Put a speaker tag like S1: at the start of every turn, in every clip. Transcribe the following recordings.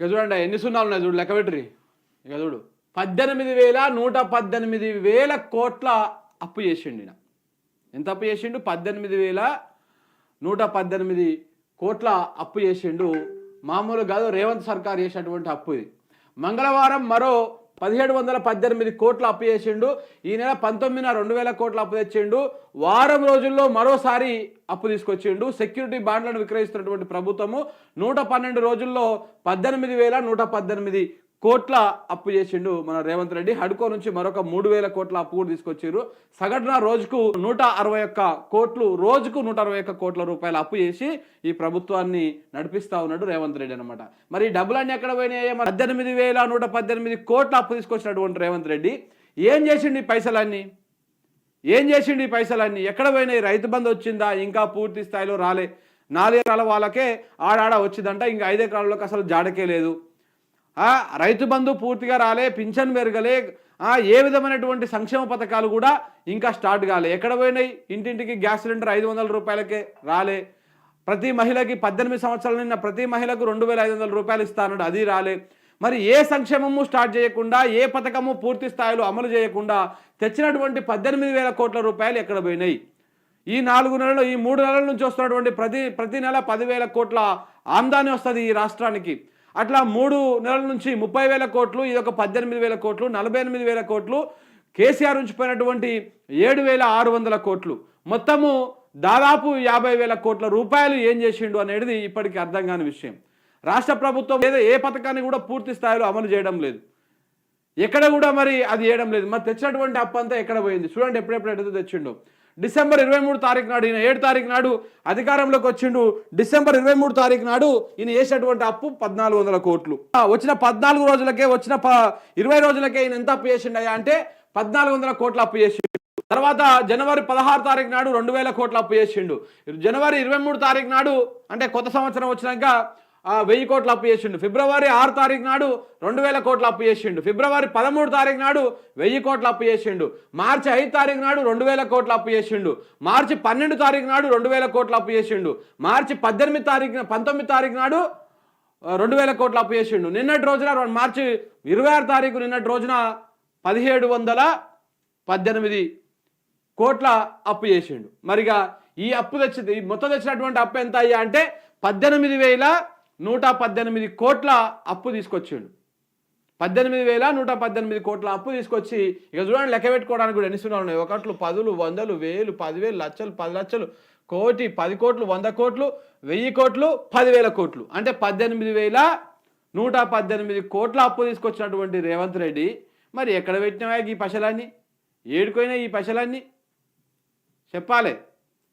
S1: ఇక చూడండి ఎన్ని సున్నాలు ఉన్నాయి చూడు లెక్క ఇక చూడు పద్దెనిమిది వేల నూట పద్దెనిమిది వేల కోట్ల అప్పు చేసిండు ఈయన. ఎంత అప్పు చేసిండు? పద్దెనిమిది వేల నూట పద్దెనిమిది కోట్ల అప్పు చేసిండు. మామూలు కాదు రేవంత్ సర్కార్ చేసినటువంటి అప్పు ఇది. మంగళవారం మరో పదిహేడు వందల పద్దెనిమిది కోట్లు అప్పు చేసిండు. ఈ నెల పంతొమ్మిదిన రెండు వేల కోట్లు అప్పు తెచ్చిండు. వారం రోజుల్లో మరోసారి అప్పు తీసుకొచ్చిండు. సెక్యూరిటీ బాండ్లను విక్రయిస్తున్నటువంటి ప్రభుత్వము నూట పన్నెండు రోజుల్లో పద్దెనిమిది వేల నూట పద్దెనిమిది కోట్ల అప్పు చేసిండు మన రేవంత్ రెడ్డి. హడ్కో నుంచి మరొక మూడు వేల కోట్ల అప్పు కూడా తీసుకొచ్చారు సగటున రోజుకు నూట అరవై ఒక్క కోట్లు రోజుకు నూట అరవై ఒక్క కోట్ల రూపాయల అప్పు చేసి ఈ ప్రభుత్వాన్ని నడిపిస్తా ఉన్నాడు రేవంత్ రెడ్డి అనమాట మరి డబ్బులన్నీ ఎక్కడ పోయినాయి? పద్దెనిమిది వేల నూట పద్దెనిమిది కోట్ల అప్పు తీసుకొచ్చినటువంటి రేవంత్ రెడ్డి ఏం చేసిండు ఈ పైసలన్నీ? ఏం చేసిండు ఈ పైసలన్నీ? ఎక్కడ పోయినాయి? రైతు బంధు వచ్చిందా? ఇంకా పూర్తి స్థాయిలో రాలే. నాలుగెకరాల వాళ్ళకే ఆడాడ వచ్చిందంట. ఇంకా ఐదెకరాల్లోకి అసలు జాడకే లేదు. రైతు బంధు పూర్తిగా రాలే పింఛన్ పెరగలే ఏ విధమైనటువంటి సంక్షేమ పథకాలు కూడా ఇంకా స్టార్ట్ కాలే. ఎక్కడ పోయినాయి? ఇంటింటికి గ్యాస్ సిలిండర్ ఐదు వందల రూపాయలకే రాలే. ప్రతి మహిళకి పద్దెనిమిది సంవత్సరాల నిన్న ప్రతి మహిళకు రెండు వేల ఐదు వందల రూపాయలు ఇస్తానడు అది రాలే. మరి ఏ సంక్షేమము స్టార్ట్ చేయకుండా ఏ పథకము పూర్తి స్థాయిలో అమలు చేయకుండా తెచ్చినటువంటి పద్దెనిమిది వేల కోట్ల రూపాయలు ఎక్కడ పోయినాయి? ఈ నాలుగు నెలలు ఈ మూడు నెలల నుంచి వస్తున్నటువంటి ప్రతి ప్రతి నెల పదివేల కోట్ల ఆమ్దాని వస్తుంది ఈ రాష్ట్రానికి. అట్లా మూడు నెలల నుంచి ముప్పై వేల కోట్లు ఇది ఒక పద్దెనిమిది వేల కోట్లు నలభై ఎనిమిది వేల కోట్లు కేసీఆర్ ఉంచిపోయినటువంటి ఏడు వేల ఆరు వందల కోట్లు. మొత్తము దాదాపు యాభై వేల కోట్ల రూపాయలు ఏం చేసిండు అనేది ఇప్పటికీ అర్థం కాని విషయం. రాష్ట్ర ప్రభుత్వం ఏదో ఏ పథకాన్ని కూడా పూర్తి స్థాయిలో అమలు చేయడం లేదు. ఎక్కడ కూడా మరి అది చేయడం లేదు. మరి తెచ్చినటువంటి అప్పంతా ఎక్కడ పోయింది? చూడండి ఎప్పుడెప్పుడు ఎటు తెచ్చిండో. డిసెంబర్ ఇరవై మూడు తారీఖు నాడు ఈయన ఏడు తారీఖు నాడు అధికారంలోకి వచ్చిండు. డిసెంబర్ ఇరవై మూడు తారీఖు నాడు ఈయన చేసినటువంటి అప్పు పద్నాలుగు వందల కోట్లు. వచ్చిన పద్నాలుగు రోజులకే వచ్చిన ప ఇరవై రోజులకే ఈయన ఎంత అప్పు చేసిండయా అంటే పద్నాలుగు వందల కోట్ల అప్పు చేసిండు. తర్వాత జనవరి పదహారు తారీఖు నాడు రెండు వేల కోట్ల అప్పు చేసిండు. జనవరి ఇరవై మూడు తారీఖు నాడు అంటే కొత్త సంవత్సరం వచ్చినాక వెయ్యి కోట్లు అప్పు చేసిండు. ఫిబ్రవరి ఆరు తారీఖు నాడు రెండు వేల కోట్ల అప్పు చేసిండు. ఫిబ్రవరి పదమూడు తారీఖు నాడు వెయ్యి కోట్ల అప్పు చేసిండు. మార్చి ఐదు తారీఖు నాడు రెండు వేల కోట్లు అప్పు చేసిండు. మార్చి పన్నెండు తారీఖు నాడు రెండు వేల కోట్లు అప్పు చేసిండు. మార్చి పద్దెనిమిది తారీఖు పంతొమ్మిది తారీఖు నాడు రెండు వేల కోట్లు అప్పు చేసిండు. నిన్నటి రోజున రెండు- మార్చి ఇరవై ఆరు తారీఖు నిన్నటి రోజున పదిహేడు వందల పద్దెనిమిది కోట్ల అప్పు చేసిండు. మరిగా ఈ అప్పు తెచ్చి ఈ మొత్తం తెచ్చినటువంటి అప్పు ఎంత అయ్యా అంటే పద్దెనిమిది వేల నూట పద్దెనిమిది కోట్ల అప్పు తీసుకొచ్చిండు. పద్దెనిమిది వేల నూట పద్దెనిమిది కోట్ల అప్పు తీసుకొచ్చి ఇక చూడండి లెక్క పెట్టుకోవడానికి కూడా ఎన్ని సున్నాలు ఉన్నాయి. ఒకట్లు పదులు వందలు వేలు పదివేలు లక్షలు పది లక్షలు కోటి పది కోట్లు వంద కోట్లు వెయ్యి కోట్లు పదివేల కోట్లు. అంటే పద్దెనిమిది వేల నూట పద్దెనిమిది కోట్ల అప్పు తీసుకొచ్చినటువంటి రేవంత్ రెడ్డి మరి ఎక్కడ పెట్టినవా ఈ పశలన్నీ? ఏడుకోయినా ఈ పశలన్నీ? చెప్పాలి.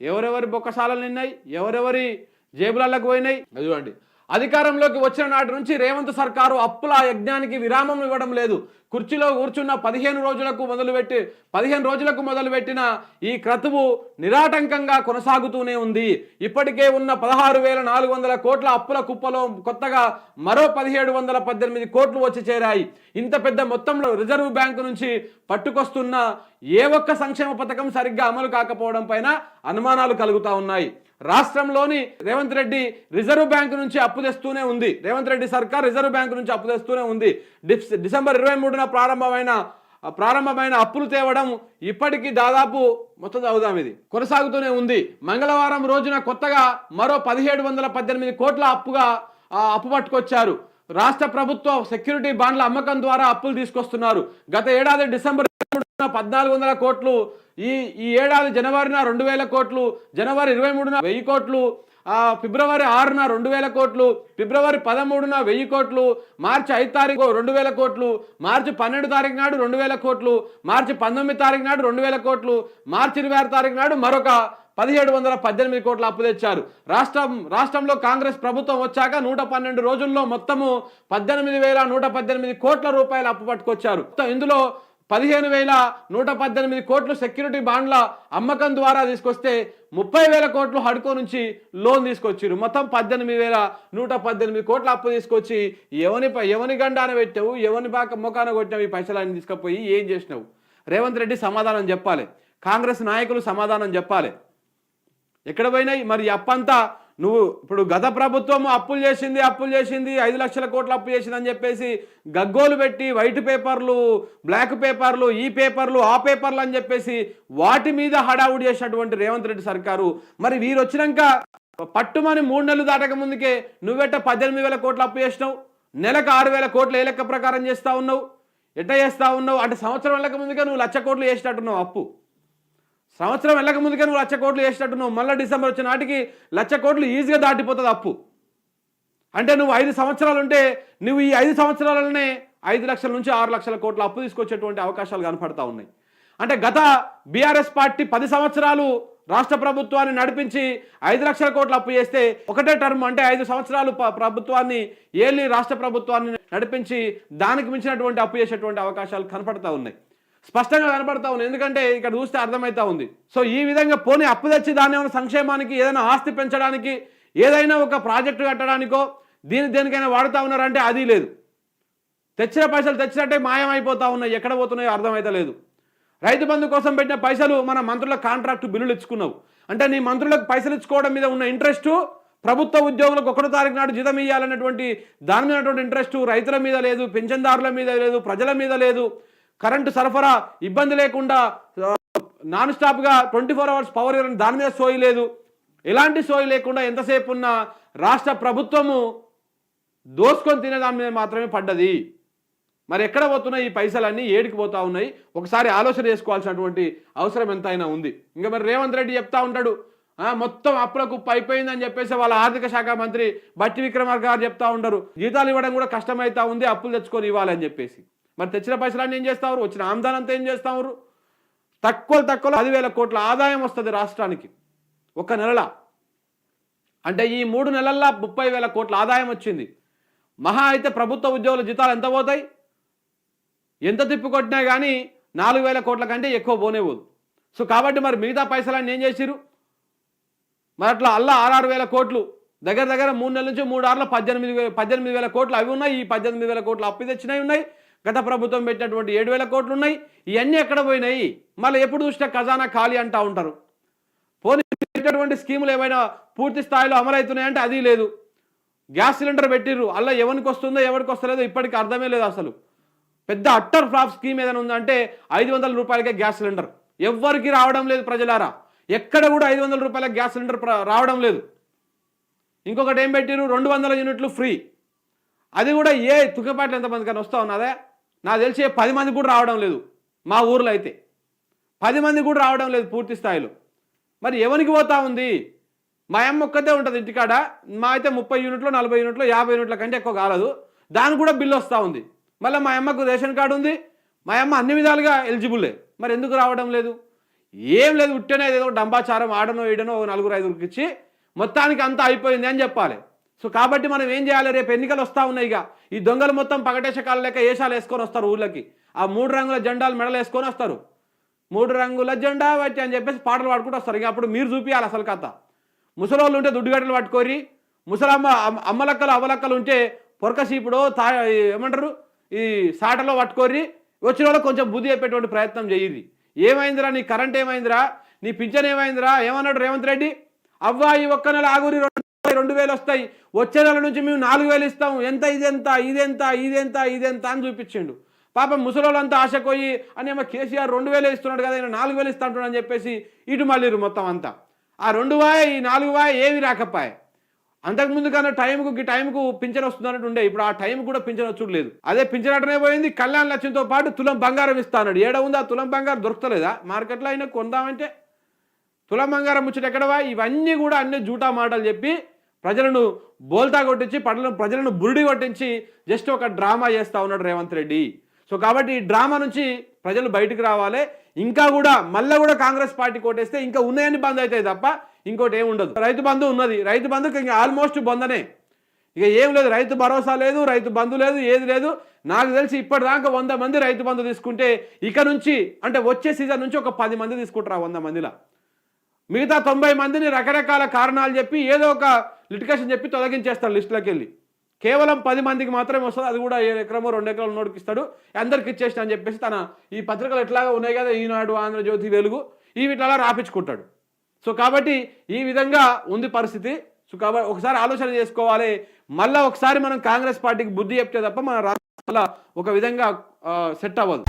S1: ఎవరెవరి బొక్కసాలలు నిన్నాయి? ఎవరెవరి జేబులలోకి పోయినాయి? చూడండి. అధికారంలోకి వచ్చిన నాటి నుంచి రేవంత్ సర్కారు అప్పుల యజ్ఞానికి విరామం ఇవ్వడం లేదు. కుర్చీలో కూర్చున్న పదిహేను రోజులకు మొదలుపెట్టి పదిహేను రోజులకు మొదలుపెట్టిన ఈ క్రతువు నిరాటంకంగా కొనసాగుతూనే ఉంది. ఇప్పటికే ఉన్న పదహారు వేల నాలుగు వందల కోట్ల అప్పుల కుప్పలో కొత్తగా మరో పదిహేడు వందల పద్దెనిమిది కోట్లు వచ్చి చేరాయి. ఇంత పెద్ద మొత్తంలో రిజర్వ్ బ్యాంకు నుంచి పట్టుకొస్తున్న ఏ ఒక్క సంక్షేమ పథకం సరిగ్గా అమలు కాకపోవడం పైన అనుమానాలు కలుగుతా ఉన్నాయి. రాష్ట్రంలోని రేవంత్ రెడ్డి రిజర్వ్ బ్యాంకు నుంచి అప్పు తెస్తూనే ఉంది. రేవంత్ రెడ్డి సర్కార్ రిజర్వ్ బ్యాంకు నుంచి అప్పు తెస్తూనే ఉంది. డిస్- డిసెంబర్ ఇరవై మూడున ప్రారంభమైన ప్రారంభమైన అప్పులు తేవడం ఇప్పటికీ దాదాపు మొత్తం చదువుదాం ఇది. కొనసాగుతూనే ఉంది. మంగళవారం రోజున కొత్తగా మరో పదిహేడు వందల పద్దెనిమిది కోట్ల అప్పుగా అప్పు పట్టుకొచ్చారు. రాష్ట్ర ప్రభుత్వ సెక్యూరిటీ బాండ్ల అమ్మకం ద్వారా అప్పులు తీసుకొస్తున్నారు. గత ఏడాది డిసెంబర్ పద్నాలుగు వందల కోట్లు ఈ ఈ ఏడాది జనవరిన రెండు వేల కోట్లు జనవరి ఇరవై మూడున వెయ్యి కోట్లు ఫిబ్రవరి ఆరున రెండు వేల కోట్లు ఫిబ్రవరి పదమూడున వెయ్యి కోట్లు మార్చి ఐదు తారీఖు రెండు వేల కోట్లు మార్చి పన్నెండు తారీఖు నాడు రెండు వేల కోట్లు మార్చి పంతొమ్మిది తారీఖు నాడు రెండు వేల కోట్లు మార్చి ఇరవై ఆరు తారీఖు నాడు మరొక పదిహేడు వందల పద్దెనిమిది కోట్ల అప్పు తెచ్చారు. రాష్ట్రం రాష్ట్రంలో కాంగ్రెస్ ప్రభుత్వం వచ్చాక నూట పన్నెండు రోజుల్లో మొత్తము పద్దెనిమిది వేల నూట పద్దెనిమిది కోట్ల రూపాయల అప్పు పట్టుకొచ్చారు. ఇందులో పదిహేను వేల నూట పద్దెనిమిది కోట్లు సెక్యూరిటీ బాండ్ల అమ్మకం ద్వారా తీసుకొస్తే ముప్పై వేల కోట్లు హడ్కో నుంచి లోన్ తీసుకొచ్చారు మొత్తం పద్దెనిమిది వేల నూట పద్దెనిమిది కోట్ల అప్పు తీసుకొచ్చి ఎవని ఎవని గండాన పెట్టావు ఎవని బాక మొకాన కొట్టినావు ఈ పైసలన్నీ తీసుకుపోయి ఏం చేసినావు? రేవంత్ రెడ్డి సమాధానం చెప్పాలి. కాంగ్రెస్ నాయకులు సమాధానం చెప్పాలి. ఎక్కడ పోయినాయి? మరి అప్పంతా నువ్వు ఇప్పుడు గత ప్రభుత్వం అప్పులు చేసింది అప్పులు చేసింది ఐదు లక్షల కోట్లు అప్పు చేసింది అని చెప్పేసి గగ్గోలు పెట్టి వైట్ పేపర్లు బ్లాక్ పేపర్లు ఈ పేపర్లు ఆ పేపర్లు అని చెప్పేసి వాటి మీద హడావుడి చేసినటువంటి రేవంత్ రెడ్డి సర్కారు. మరి వీరు వచ్చినాక పట్టుమని మూడు నెలలు దాటక ముందుకే నువ్వెట్ట పద్దెనిమిది వేల కోట్లు అప్పు చేసినావు? నెలకు ఆరు వేల కోట్లు ఏ లెక్క ప్రకారం చేస్తా ఉన్నావు? ఎట్ట చేస్తా ఉన్నావు? అంటే సంవత్సరం వెళ్ళక ముందుకే నువ్వు లక్ష కోట్లు చేసినట్టున్నావు అప్పు. సంవత్సరం వెళ్ళక ముందుకే నువ్వు లక్ష కోట్లు వేసినట్టు నువ్వు మళ్ళీ డిసెంబర్ వచ్చే నాటికి లక్ష కోట్లు ఈజీగా దాటిపోతుంది అప్పు. అంటే నువ్వు ఐదు సంవత్సరాలు ఉంటే నువ్వు ఈ ఐదు సంవత్సరాలనే ఐదు లక్షల నుంచి ఆరు లక్షల కోట్ల అప్పు తీసుకొచ్చేటువంటి అవకాశాలు కనపడతా ఉన్నాయి. అంటే గత బీఆర్ఎస్ పార్టీ పది సంవత్సరాలు రాష్ట్ర ప్రభుత్వాన్ని నడిపించి ఐదు లక్షల కోట్ల అప్పు చేస్తే ఒకటే టర్మ్ అంటే ఐదు సంవత్సరాలు ప్రభుత్వాన్ని ఏళ్ళి రాష్ట్ర ప్రభుత్వాన్ని నడిపించి దానికి మించినటువంటి అప్పు చేసేటువంటి అవకాశాలు కనపడతా ఉన్నాయి. స్పష్టంగా కనబడతా ఉంది. ఎందుకంటే ఇక్కడ చూస్తే అర్థమవుతా ఉంది. సో ఈ విధంగా పోనీ అప్పు తెచ్చి దాని ఏమైనా సంక్షేమానికి ఏదైనా ఆస్తి పెంచడానికి ఏదైనా ఒక ప్రాజెక్టు కట్టడానికో దీని దేనికైనా వాడుతా ఉన్నారంటే అది లేదు. తెచ్చిన పైసలు తెచ్చినట్టే మాయమైపోతా ఉన్నాయి. ఎక్కడ పోతున్నాయో అర్థమైతే లేదు. రైతు బంధు కోసం పెట్టిన పైసలు మన మంత్రుల కాంట్రాక్టు బిల్లులు ఇచ్చుకున్నావు. అంటే నీ మంత్రులకు పైసలు ఇచ్చుకోవడం మీద ఉన్న ఇంట్రెస్టు ప్రభుత్వ ఉద్యోగులకు ఒకటో తారీఖు నాడు జీతం ఇవ్వాలన్నటువంటి దాని మీద ఉన్నటువంటి ఇంట్రెస్ట్ రైతుల మీద లేదు పింఛన్దారుల మీద లేదు ప్రజల మీద లేదు. కరెంటు సరఫరా ఇబ్బంది లేకుండా నాన్ స్టాప్గా ట్వంటీ ఫోర్ అవర్స్ పవర్ ఇవ్వడం దాని మీద సోయి లేదు. ఎలాంటి సోయి లేకుండా ఎంతసేపు ఉన్న రాష్ట్ర ప్రభుత్వము దోసుకొని తినే దాని మీద మాత్రమే పడ్డది. మరి ఎక్కడ పోతున్నాయి ఈ పైసలన్నీ? ఏడికి పోతా ఉన్నాయి? ఒకసారి ఆలోచన చేసుకోవాల్సినటువంటి అవసరం ఎంతైనా ఉంది. ఇంకా మరి రేవంత్ రెడ్డి చెప్తా ఉంటాడు మొత్తం అప్పుల కుప్ప అయిపోయిందని చెప్పేసి వాళ్ళ ఆర్థిక శాఖ మంత్రి బట్టి విక్రమార్క గారు చెప్తా ఉండరు. జీతాలు ఇవ్వడం కూడా కష్టమైతా ఉంది అప్పులు తెచ్చుకొని ఇవ్వాలని చెప్పేసి. మరి తెచ్చిన పైసలన్నీ ఏం చేస్తావు వచ్చిన ఆమ్దాన్ అంతా ఏం చేస్తావు తక్కువ తక్కువ పదివేల కోట్ల ఆదాయం వస్తుంది రాష్ట్రానికి ఒక నెలల. అంటే ఈ మూడు నెలల్లో ముప్పై వేల కోట్ల ఆదాయం వచ్చింది. మహా అయితే ప్రభుత్వ ఉద్యోగుల జీతాలు ఎంత పోతాయి? ఎంత తిప్పికొట్టినా కానీ నాలుగు వేల కోట్ల కంటే ఎక్కువ పోనే పోదు. సో కాబట్టి మరి మిగతా పైసలన్నీ ఏం చేసిరు మరి అట్లా అల్లా ఆరు వేల కోట్లు దగ్గర దగ్గర మూడు నెలల నుంచి మూడు ఆరులో పద్దెనిమిది వేల పద్దెనిమిది వేల కోట్లు అవి ఉన్నాయి. ఈ పద్దెనిమిది వేల కోట్లు అప్పు తెచ్చినవి ఉన్నాయి. గత ప్రభుత్వం పెట్టినటువంటి ఏడు వేల కోట్లు ఉన్నాయి ఇవన్నీ ఎక్కడ పోయినాయి? మళ్ళీ ఎప్పుడు చూసినా ఖజానా ఖాళీ అంటా ఉంటారు. పోనీ పెట్టినటువంటి స్కీములు ఏమైనా పూర్తి స్థాయిలో అమలవుతున్నాయంటే అది లేదు. గ్యాస్ సిలిండర్ పెట్టిర్రు అలా ఎవరికి వస్తుందో ఎవరికి వస్తలేదో ఇప్పటికి అర్థమే లేదు అసలు. పెద్ద అట్టర్ ఫ్లాప్ స్కీమ్ ఏదైనా ఉందంటే ఐదు వందల రూపాయలకే గ్యాస్ సిలిండర్. ఎవ్వరికి రావడం లేదు ప్రజలారా. ఎక్కడ కూడా ఐదు వందల రూపాయల గ్యాస్ సిలిండర్ రావడం లేదు. ఇంకొకటి ఏం పెట్టిరు రెండు వందల యూనిట్లు ఫ్రీ. అది కూడా ఏ తుకపాట్లు ఎంతమంది కానీ వస్తా ఉన్నదే? నాకు తెలిసే పది మంది కూడా రావడం లేదు మా ఊర్లో అయితే. పది మంది కూడా రావడం లేదు పూర్తి స్థాయిలో. మరి ఎవరికి పోతా ఉంది? మా అమ్మ ఒక్కతే ఉంటుంది ఇంటికాడ. మా అయితే ముప్పై యూనిట్లు నలభై యూనిట్లు యాభై యూనిట్ల కంటే ఎక్కువ కాలదు. దానికి కూడా బిల్లు వస్తూ ఉంది. మళ్ళీ మా అమ్మకు రేషన్ కార్డు ఉంది. మా అమ్మ అన్ని విధాలుగా ఎలిజిబుల్లే మరి ఎందుకు రావడం లేదు? ఏం లేదు ఉట్టనే ఏదో డంబాచారం ఆడనో ఈడనో నలుగురు ఐదుగురికి ఇచ్చి మొత్తానికి అంతా అయిపోయింది అని చెప్పాలి. సో కాబట్టి మనం ఏం చేయాలి? రేపు ఎన్నికలు వస్తూ ఉన్నాయి ఇక. ఈ దొంగలు మొత్తం పగటేశకాలు లెక్క ఏషాలు వేసుకొని వస్తారు ఊళ్ళకి ఆ మూడు రంగుల జెండాలు మెడలు వేసుకొని వస్తారు. మూడు రంగుల జెండా వచ్చి అని చెప్పేసి పాటలు పాడుకుంటూ వస్తారు. ఇక అప్పుడు మీరు చూపించాలి అసలు కథ. ముసలోళ్ళు ఉంటే దుడ్డుగడ్డలు పట్టుకొని ముసలమ్మ అమ్మలక్కలు అవలక్కలు ఉంటే పొరకసీపుడు తా ఏమంటారు? ఈ సాటలో పట్టుకొని వచ్చిన వాళ్ళకి కొంచెం బుద్ధి చెప్పేటువంటి ప్రయత్నం చేయండి ఏమైందిరా? నీ కరెంట్ ఏమైందిరా? నీ పింఛన్ ఏమైందిరా? ఏమన్నాడు రేవంత్ రెడ్డి? అవ్వా ఈ ఒక్క నెల ఆగురి రెండు వేలు వస్తాయి. వచ్చే నెల నుంచి మేము నాలుగు వేలు ఇస్తాం ఎంత ఇదెంత ఇదెంత ఇదెంత ఇదెంత అని చూపించిండు. పాపం ముసలోళ్ళంతా ఆశకోయి అని ఏమో కేసీఆర్ రెండు వేలు ఇస్తున్నాడు కదా ఆయన నాలుగు వేలు ఇస్తా అంటున్నాడు అని చెప్పేసి ఇటు మళ్ళీరు మొత్తం అంతా. ఆ రెండు వాయ ఈ నాలుగు వాయ ఏవి రాకపాయ. అంతకుముందు కన్నా టైంకు ఈ టైంకు పింఛన్ వస్తుందన్నట్టు ఉండే. ఇప్పుడు ఆ టైం కూడా పింఛన్ వచ్చుడు లేదు అదే పింఛన్ అటనే పోయింది. కళ్యాణ లక్ష్యంతో పాటు తులం బంగారం ఇస్తాడు ఏడ ఉందా? తులం బంగారం దొరుకుతలేదా మార్కెట్లో అయినా కొందామంటే. తులం బంగారం ముచ్చట ఎక్కడవా ఇవన్నీ కూడా అన్ని జూటా మాటలు చెప్పి ప్రజలను బోల్తా కొట్టించి ప్రజలను ప్రజలను బురిడి కొట్టించి జస్ట్ ఒక డ్రామా చేస్తూ ఉన్నాడు రేవంత్ రెడ్డి. సో కాబట్టి ఈ డ్రామా నుంచి ప్రజలు బయటకు రావాలి. ఇంకా కూడా మళ్ళీ కూడా కాంగ్రెస్ పార్టీ కొట్టేస్తే ఇంకా ఉన్నాయని బంద్ అవుతాయి తప్ప ఇంకోటి ఏమి ఉండదు. రైతు బంధు ఉన్నది. రైతు బంధుకి ఇంకా ఆల్మోస్ట్ బందనే ఇక ఏం లేదు. రైతు భరోసా లేదు రైతు బంధు లేదు ఏది లేదు. నాకు తెలిసి ఇప్పటిదాకా వంద మంది రైతు బంధు తీసుకుంటే ఇక నుంచి అంటే వచ్చే సీజన్ నుంచి ఒక పది మంది తీసుకుంటారు ఆ వంద మందిలో. మిగతా తొంభై మందిని రకరకాల కారణాలు చెప్పి ఏదో ఒక లిటికేషన్ చెప్పి తొలగించేస్తాడు లిస్టులోకి వెళ్ళి. కేవలం పది మందికి మాత్రమే వస్తుంది అది కూడా ఏ ఎకరమో రెండు ఎకరాలు నోటికి ఇస్తాడు అందరికి ఇచ్చేసిన అని చెప్పేసి తన ఈ పత్రికలు ఎట్లాగా ఉన్నాయి కదా ఈనాడు ఆంధ్రజ్యోతి వెలుగు ఈ వీటిలో రాపించుకుంటాడు. సో కాబట్టి ఈ విధంగా ఉంది పరిస్థితి. సో కాబట్టి ఒకసారి ఆలోచన చేసుకోవాలి. మళ్ళీ ఒకసారి మనం కాంగ్రెస్ పార్టీకి బుద్ధి చెప్తే తప్ప మన రాష్ట్రాల ఒక విధంగా సెట్ అవ్వదు.